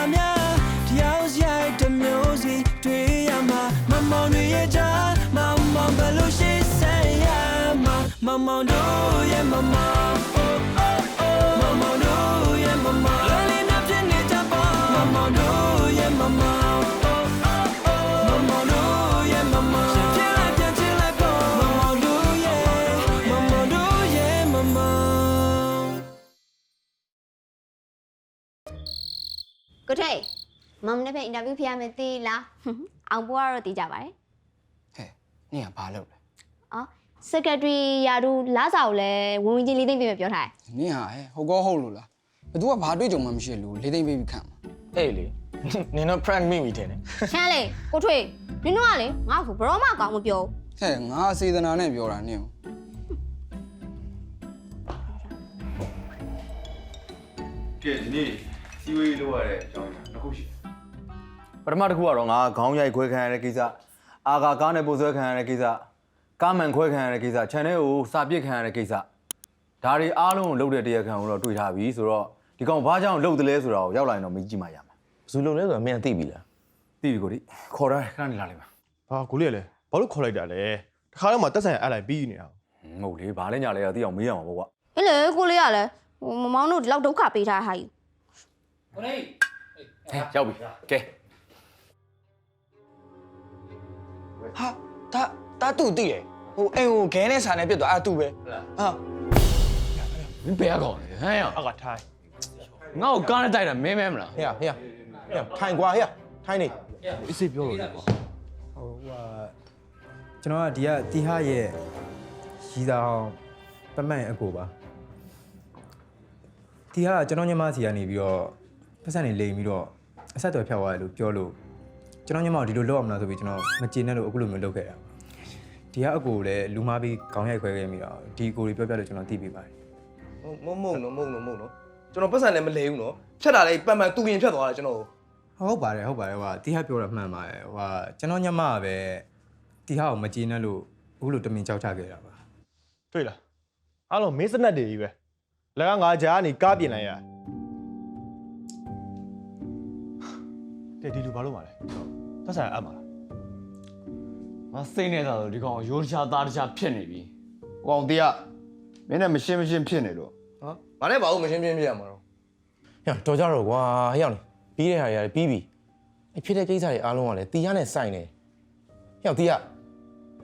မှာများတယောက်ရိုက်တစ်မျိုးစီတွေ့ရမှာမမောင်တွေရဲ့ကြားမမောင်ဘယ်လိုရှိဆိုင်ရမှာမမောင်တို့ရဲ့မမောင် oh oh oh မမောင်တို့ရဲ့မမောင်လော်လီနာပြည့်နေကြပါမမောင်တို့ရဲ့မမောင် ကိုထိတ်မမနေ့ကအင်တာဗျူးဖျက်ရမယ်သိလားအောင်ဘွားကတော့သိကြပါတယ်ဟဲ့နင်ကဘာလုပ်လဲအော်စက်ကထရီယာဒူလာစာကိုလည်းဝင်ဝင်ချင်းလေးသိမ့်ပြမယ်ပြောထားတယ်နင်ဟာဟဲ့ဟုတ်ကောဟုတ်လို့လားဘသူကဘာတွေ့ကြုံမှမရှိတဲ့လူကိုလေးသိမ့်ပေးပြီးခံမှာအေးလေနင်တော့ prank မိမိတယ်နဲ့ချမ်းလေကိုထွေနင်တို့ကလေငါ့ကိုဘရောမကောင်းမပြောဟဲ့ငါစေတနာနဲ့ပြောတာနင်ကိုကဲဒီနေ့ စီဝေးလောက်ရတဲ့အကြောင်းအရာတစ်ခုရှိတယ်ပထမတစ်ခုကတော့ငါခေါင်းရိုက်ခွဲခံရတဲ့ကိစ္စအာကာကားနဲ့ပို့ဆွဲခံရတဲ့ကိစ္စကားမန်ခွဲခံရတဲ့ကိစ္စ channel ကိုစာပစ်ခံရတဲ့ကိစ္စဒါတွေအားလုံးကိုလုပ်တဲ့တရားခံကိုတော့တွေ့ထားပြီဆိုတော့ဒီကောင်ဘာကြောင့်လုပ်တယ်လဲဆိုတာကိုရောက်လာရင်တော့မကြည့်မှရမှာဘယ်သူလုံလဲဆိုတာမင်းကသိပြီလားသိပြီကိုဒီခေါ်ရတယ်ခဏနေလာလိုက်ပါဟာကိုလေးကလည်းဘာလို့ခေါ်လိုက်တာလဲတခါတော့မှတက်ဆိုင်အပ်လိုက်ပြီးနေတာမဟုတ်လေဘာလဲညာလဲသိအောင်မေးရမှာပေါ့ကွာဟဲ့လေကိုလေးကလည်းဟိုမမောင်တို့ဒီလောက်ဒုက္ခပေးထားဟာကြီး ဟဲ့ရောက်ပြီကဲဟာဒါဒါတူသိတယ်ဟိုအိမ်ကိုခဲနဲ့ဆာနဲ့ပြတ်သွားအဲ့တူပဲဟာမင်းဘယ်ကောင်လဲဟမ်ရအောက်ကထိုင်းငါ့ကိုကားနဲ့တိုက်တာမင်းမဲမလားဟေ့ဟေ့ဟေ့ထိုင်ကွာဟေ့ထိုင်နေအစ်စေးပြောလို့လေကွာဟိုဟာကျွန်တော်ကဒီကတီဟာရဲ့ရီစာအောင်ပမန့်အကိုပါတီဟာကကျွန်တော်ညီမစီကနေပြီးတော့ ပတ်စံနေလိမ်ပြီးတော့အဆက်အသွယ်ဖြတ်သွားတယ်လို့ပြောလို့ကျွန်တော်ညီမကိုဒီလိုလုပ်အောင်မလားဆိုပြီးကျွန်တော်မကျေနပ်လို့အခုလိုမျိုးလုပ်ခဲ့တာဒီကအကိုကိုလည်းလူမားပြီးခေါင်းရိုက်ခွဲခဲ့မိတော့ဒီအကိုတွေပြောပြလို့ကျွန်တော်သိပြီးပါတယ်မုံမုံနော်မုံနော်မုံနော်ကျွန်တော်ပတ်စံလည်းမလဲဘူးနော်ဖြတ်တာလည်းပန်ပန်တူရင်ဖြတ်သွားတာကျွန်တော်ဟုတ်ပါတယ်ဟုတ်ပါတယ်ဟိုဟာတီဟာပြောတာမှန်ပါတယ်ဟိုဟာကျွန်တော်ညီမကပဲတီဟာကိုမကျေနပ်လို့အခုလိုတမင်ကြောက်ချခဲ့တာပါတွေ့လားအားလုံးမင်းစနက်တွေကြီးပဲလက်ကငါကြားကနေကားပြင်လိုက်ရတဲ့ ဒီလူဘာလို့မလဲတက်ဆိုင်အပ်မှာလားငါစိတ်နေတာဆိုဒီကောင်ရိုးတခြားသားတခြားဖြစ်နေပြီဟိုကောင်တရားမင်းနဲ့မရှင်းမရှင်းဖြစ်နေလို့ဟာဘာလဲဘာလို့မရှင်းပြင်းပြရမှာတော့ဟဲ့တော်ကြတော့ကွာဟဲ့အောင်လေပြီးတဲ့ဟာတွေရတယ်ပြီးပြီအဲ့ဖြစ်တဲ့ကိစ္စတွေအားလုံးကလည်းတီးရနဲ့ဆိုင်နေဟဲ့အောင်တီးရ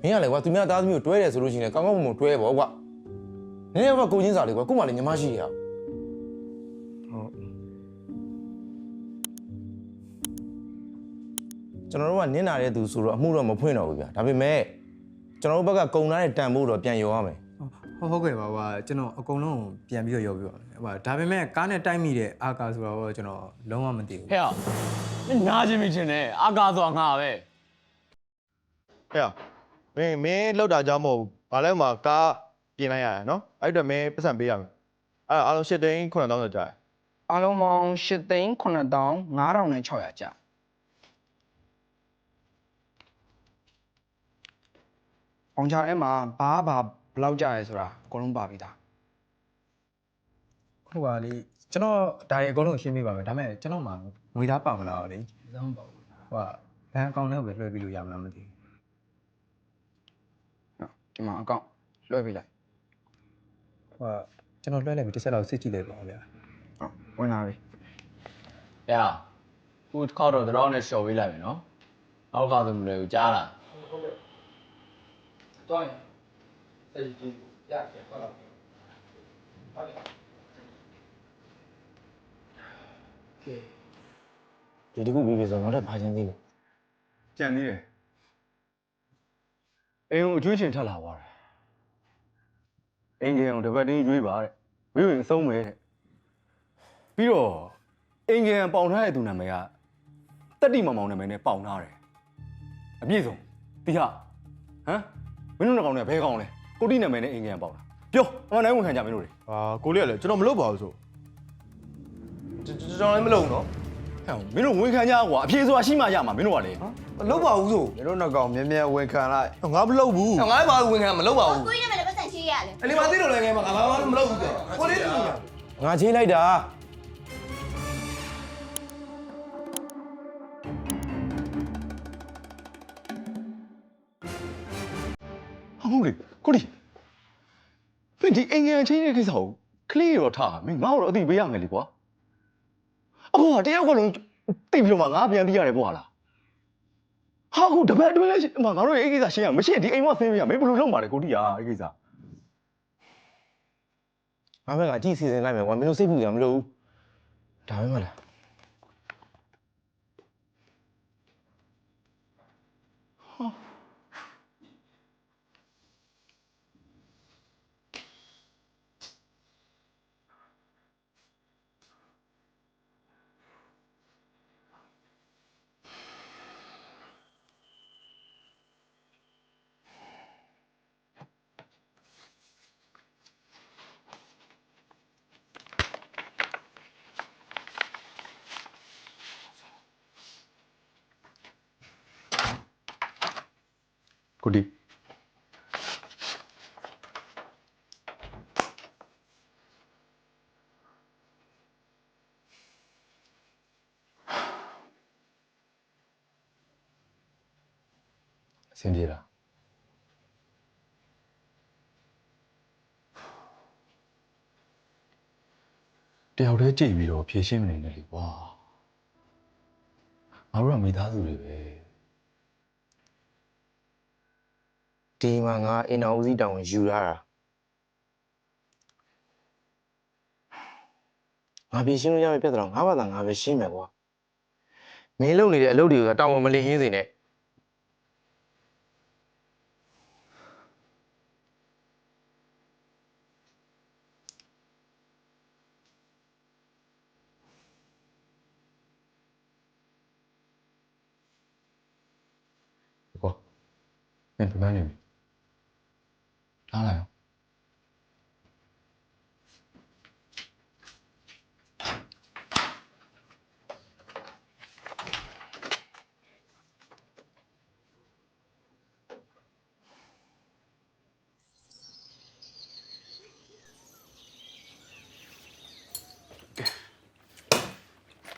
မင်းကလည်းကွာသူများသားသမီးကိုတွဲတယ်ဆိုလို့ရှိရင်ကောင်းကောင်းမွန်မွန်တွဲပေါ့ကွာနည်းနည်းတော့ကိုချင်းစာလေးကွာခုမှလည်းညီမရှိရအောင် ကျွန်တော်တို့ကနင်းနာတဲ့သူဆိုတော့အမှုတော့မဖွင့်တော့ဘူးဗျာဒါပေမဲ့ကျွန်တော်တို့ဘက်ကကုံသားတဲ့တန်ဖို့တော့ပြန်ရောရမယ်ဟုတ်ဟုတ်ကဲ့ပါဟိုဟာကျွန်တော်အကုန်လုံးပြန်ပြီးတော့ရောပြပါမယ်ဟိုဟာဒါပေမဲ့ကားနဲ့တိုက်မိတဲ့အာကာဆိုတော့ကျွန်တော်လုံးဝမသိဘူးဟဲ့အောင်မင်းနားချင်းမချင်းနဲ့အာကာဆိုတာငါပဲဟဲ့မင်းမင်းလောက်တာကြောင့်မဟုတ်ဘူးဘာလဲမှာကားပြင်လိုက်ရတယ်နော်အဲ့အတွက်မင်းပတ်စံပေးရမယ်အဲ့ဒါအားလုံး၈သိန်း9000ကျော်ကြာတယ်အားလုံးပေါင်း8သိန်း9000 9600ကျ အောင်ချအဲ့မှာဘာဘာဘယ်လောက်ကျရဲဆိုတာအကုန်လုံးပါပြီးသားဟုတ်ပါလေကျွန်တော်ဒါရီအကုန်လုံးရှင်းပြပါမယ်ဒါပေမဲ့ကျွန်တော်မှငွေသားပါမလားလေသမ်းပါဘူးဟိုဟာဘဏ်အကောင့်ထဲကိုပဲလွှဲပြီးလို့ရမလားမသိနော်ဒီမှာအကောင့်လွှဲပေးလိုက်ဘူးဟိုဟာကျွန်တော်လွှဲလိုက်ပြီးတစ်ဆက်လောက်စစ်ကြည့်လိုက်ပါဦးဗျာဟုတ်ဝင်လာပြီဟဲ့အောင်ခုတစ်ခေါက်တော့တော့နဲ့ရှော်ပေးလိုက်မယ်နော်အောက်ကဆိုမလဲကိုကြားလား တော့ရင်စိတ်ကြီးရတယ်ဟုတ်လားဟုတ်ကဲ့ဒီတခုပြီးပြီဆိုတော့နောက်ထပ်ဘာချင်းသေးလဲကြံသေးတယ်အိမ်ကိုအကျွေးချင်ထက်လာသွားတယ်အိမ်ကြီးအောင်တစ်ပတ်တင်းရွေးပါတဲ့ဝေးဝင်အဆုံးပဲတဲ့ပြီးတော့အင်ဂျင်ပေါင်ထားတဲ့သူနာမည်ကတက်တိမောင်မောင်နာမည်နဲ့ပေါင်ထားတယ်အပြည့်စုံတီဟာဟမ် မင်းတို့ကောင်နဲ့ဘဲကောင်လဲကိုတိနာမည်နဲ့အင်ဂျင်ပေါင်တာပြောအမှန်တိုင်းဝန်ခံကြမင်းတို့တွေဟာကိုလေးကလည်းကျွန်တော်မလုပ်ပါဘူးဆိုကျွန်တော်လည်းမလုပ်ဘူးနော်ဟဲ့မင်းတို့ဝန်ခံကြကွာအပြေဆိုတာရှိမှရမှာမင်းတို့ကလေမလုပ်ပါဘူးဆိုမင်းတို့နှစ်ကောင်မြဲမြဲဝန်ခံလိုက်ငါမလုပ်ဘူးငါလည်းဘာလို့ဝင်ခံမလုပ်ပါဘူးကိုကြီးနာမည်လည်းပတ်စံရှိရလေအဲ့ဒီမှာသိတော့လည်းငယ်မှာငါဘာမှမလုပ်ဘူးကြောကိုလေးတူညာငါချင်းလိုက်တာ ဟုတ်လေကိုတိဒီအင်္ဂန်ချင်းရဲ့ကိစ္စကိုကလေးရောထားမင်းငါ့ကိုတော့အသိပေးရမယ်လေကွာအခုကတယောက်ကလုံးသိပြီးတော့မှငါပြန်သိရတယ်ပေါ့ဟာလားဟာအခုတပတ်အတွင်းလဲရှိငါတို့ရဲ့အဲ့ကိစ္စရှင်းရမရှိရင်ဒီအိမ်မဆင်းပြရမင်းဘယ်လိုလုပ်မှာလဲကိုတီးရအဲ့ကိစ္စငါဘက်ကကြည့်စီစဉ်လိုက်မယ်ကွာမင်းတို့စိတ်ပူကြမလို့ဘူးဒါပဲမလား ကိုတီးအဆင်ပြေလားတယောက်တည်းကြည့်ပြီးတော့ဖြည့်ရှင်းမနေနဲ့လေကွာငါတို့ကမိသားစုတွေပဲ ဒီမှာငါအင်တာဦးစီးတောင်းယူရတာငါပြင်ရှင်းလို့ရမယ့်ပြဿနာငါဘာသာငါပဲရှင်းမယ်ကွာမင်းလုပ်နေတဲ့အလုပ်တွေကတောင်းမလင်ရင်းစင်နဲ့ဟောမင်းပြန်နေပြီ 来哟。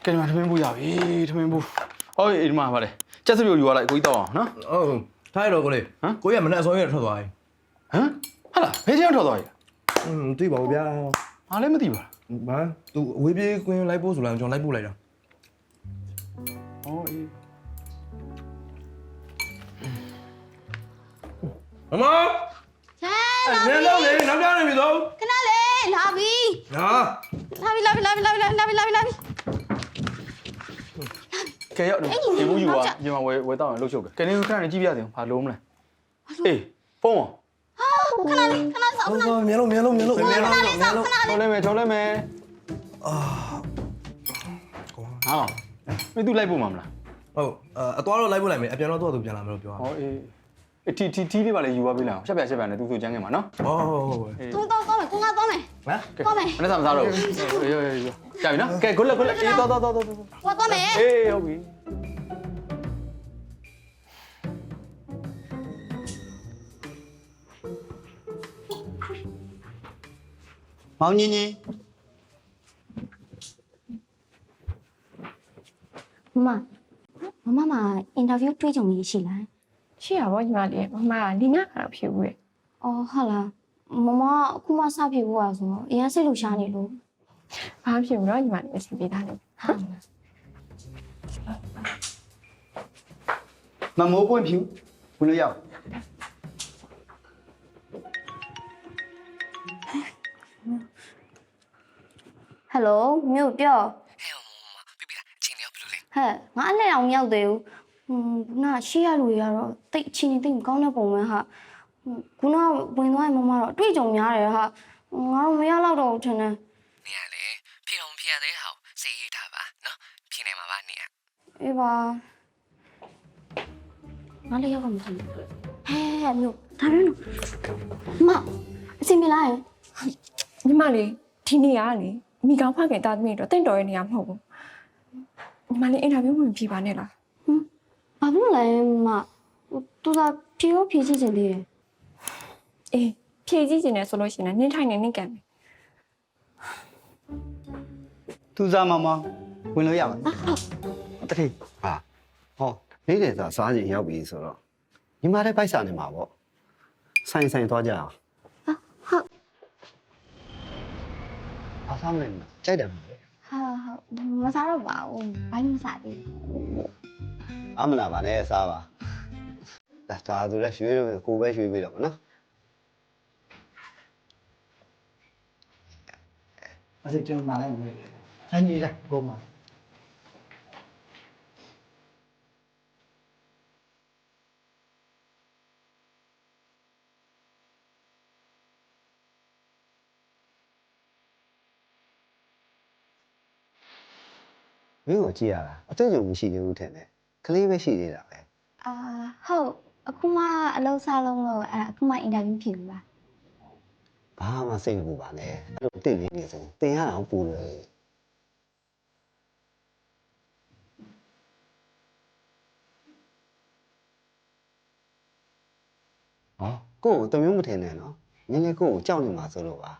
ကဲဒီမှာထမင်းပူရပြီထမင်းပူဟောဒီမှာပါလေကျက်စပြိုယူရလိုက်ကိုကြီးတောက်အောင်နော်ဟုတ်ထားရတော့ကိုလေးဟမ်ကိုရမနဲ့အစောရထွက်သွားပြီ ဟမ်ဟာလားဘယ်ချိန်ထွက်သွားရလဲ อืมသိပါဘူးဗျာ ငါလည်းမသိပါ ဘာ तू အဝေးပြေးကွင်းလိုက်ဖို့ဆိုလိုက်ကျွန်တော်လိုက်ပို့လိုက်တာ ဟောအေး မမ ဟဲ နင်းတော့လေနောက်ကြနေပြီတော့ ခဏလေးလာပြီ ဟာ လာပြီလာပြီလာပြီလာပြီလာပြီလာပြီလာပြီ ကဲရောက်တယ် အဲ့ဒီ ဒီဘူးယူ နော ပါ က်ကျ ဒီမှာဝယ်ဝယ်တော့လှုပ်ရှုပ်တယ်ကဲနေခဏနေကြည့်ပြတယ်ဘာလုံးမလဲအေးဖုန်း ခဏလေးခဏစောင့်ခဏမြင်လို့မြင်လို့မြင်လို့မြင်လို့မြင်လို့ချောင်းလိုက်မယ်ချောင်းလိုက်မယ်အာဟာမင်းသူလိုက်ဖို့မှာမလားဟုတ်အသွားတော့လိုက်ပို့လိုက်မယ်အပြန်တော့တော့သူပြန်လာမယ်လို့ပြောတာဟောအေးအတီတီတီလေးပါလေယူပါပေးလားရှက်ပြရှက်ပြနဲ့သူဆိုချမ်းခဲ့မှာနော်ဟုတ်ဟုတ်ဟုတ်အေးတော့တော့တော့မယ်ကိုငါတော့မယ်ဟမ်တော့မယ်မနေ့ကမစားတော့ဘူးအေးအေးအေးကြာပြီနော်ကဲ good luck good luck အေးတော့တော့တော့တော့ကိုတော့မယ်အေးဟုတ်ပြီ မောင်ညင်းညင်းမမမမအင်တာဗျူးတွေ့ကြုံကြီးရှိလားရှိရပါညီမလေးမမကလီနာကတော့ဖြစ်ဘူးရဲ့အော်ဟုတ်လားမမအခုမှစဖြစ်ဖို့อ่ะဆိုတော့အရင်စိတ်လှရှားနေလို့ဘာမှဖြစ်ဘူးနော်ညီမလေးအဆင်ပြေတာလေမမိုးပွင့်ဖြူဝင်လို့ရအောင် ယ်လိုမြို့ပြောဟဲ့မမပြပြအချင်းလေးဘယ်လိုလဲဟဲ့ငါအလက်အောင်မရောက်သေးဘူးဟွန်းခုနရှေ့ရလူတွေကတော့တိတ်အချင်းတိတ်မကောင်းတဲ့ပုံပဲဟာဟွန်းခုနဝင်သွားရင်မမတော့အတွေ့အကြုံများတယ်ဟာငါတော့မရတော့တော့ဘူးထင်တယ်နေရလေဖြေအောင်ဖြေရတဲ့ဟာကိုစေးရေးထားပါနော်ဖြေနိုင်မှာပါနေရအေးပါငါလည်းရောက်ကမထင်ဘူးဟဲ့မြို့ဒါရင်းမအစင်မလားညီမလေးဒီနေရာကနေ မိကောင်းဖခင်တာသမီးတော့တင့်တော်ရဲ့နေရာမဟုတ်ဘူးညီမလေးအင်တာဗျူးဝင်ပြပါနဲ့လားဘာဖြစ်လို့လဲမသူကဖြေရောဖြေကြည့်ချင်သေးတယ်အေးဖြေကြည့်နေတယ်ဆိုလို့ရှိရင်နင်းထိုင်နေနင်းကန်မယ်သူစားမမဝင်လို့ရအောင်တတိဟာဟောနေ့တယ်သာစားချိန်ရောက်ပြီဆိုတော့ညီမလည်းပိုက်စာနေမှာပေါ့ဆိုင်ဆိုင်သွားကြအောင် ဟုတ် ဘာ စားမလဲကြိုက်တယ်မလဲဟာဟုတ်မစားတော့ပါဘူးဘာမှမစားသေးဘူးအမနာပါနဲ့စားပါဒါဒါဆိုလဲရွှေလို့ကိုပဲရွှေပြီးတော့မနော်အဲ့ဒါကျွန်တော်မလိုက်ဘူးဆန်းကြီးလားကိုမ မင်းကိုကြည့်ရတာအတွေ့အကြုံမရှိသေးဘူးထင်တယ်ကလေးပဲရှိသေးတာပဲအာဟုတ်အခုမှအလုပ်စားလုံးလို့အဲ့ဒါအခုမှအင်တာဗျူးဖြေဘူးပါဘာမှစိတ်မပူပါနဲ့အဲ့လိုတင့်နေနေဆိုတင်ရအောင်ပူတယ်ဟောကို့ကိုတမျိုးမထင်နဲ့နော်နည်းနည်းကို့ကိုကြောက်နေမှာဆိုလို့ပါ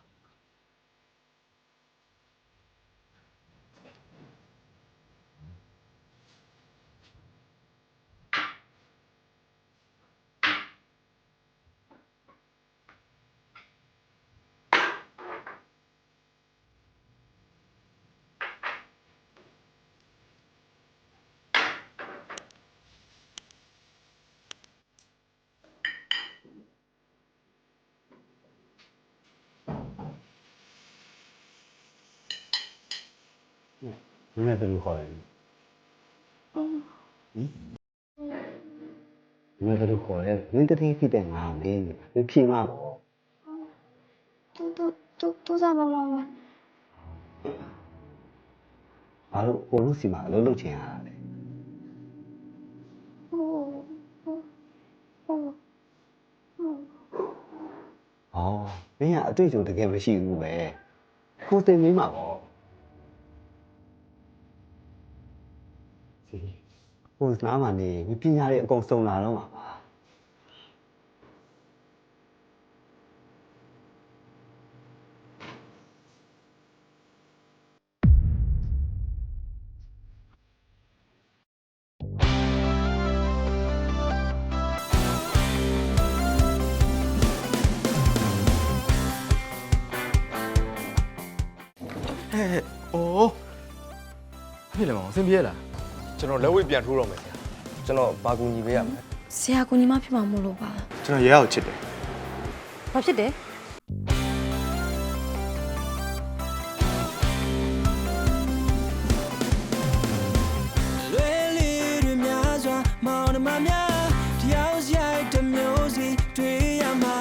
မင်းလည်းဘယ်လိုခေါ်လဲဟင်မင်းဘယ်လိုခေါ်လဲမင်းတတိဖြစ်တဲ့ငါမင်းမင်းဖြေမှာပေါ့တူတူတူတူစားမလို့ဘာလို့ကိုလို့စီမှာအလုပ်လုပ်ချင်ရတာလဲဟိုဟိုဟိုဟို။အော်မင်းကအတွေ့အကြုံတကယ်မရှိဘူးပဲ။ကိုတင်မင်းမှာပေါ့။ စီကိုနားမှာနေမင်းပညာတွေအကုန်စုံလာတော့မှာပါဟဲ့ဟဲ့အိုးဖြစ်လေမောင်အဆင်ပြေလား ကျွန်တော်လက်ဝိတ်ပြန်ထိုးတော့မယ်ကျွန်တော်ဘာကူညီပေးရမလဲဆရာကူညီမဖြစ်မှာမို့လို့ပါကျွန်တော်ရဲအောင်ချစ်တယ်ဘာဖြစ်တယ်လွယ်လေးတွေများစွာမောင်နှမများတရားစရိုက်တစ်မျိုးစီတွေ့ရမှာ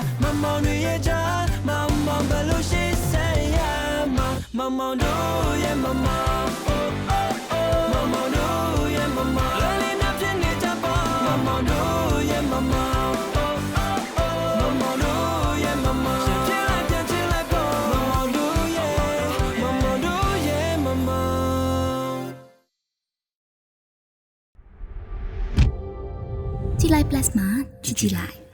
ကြည်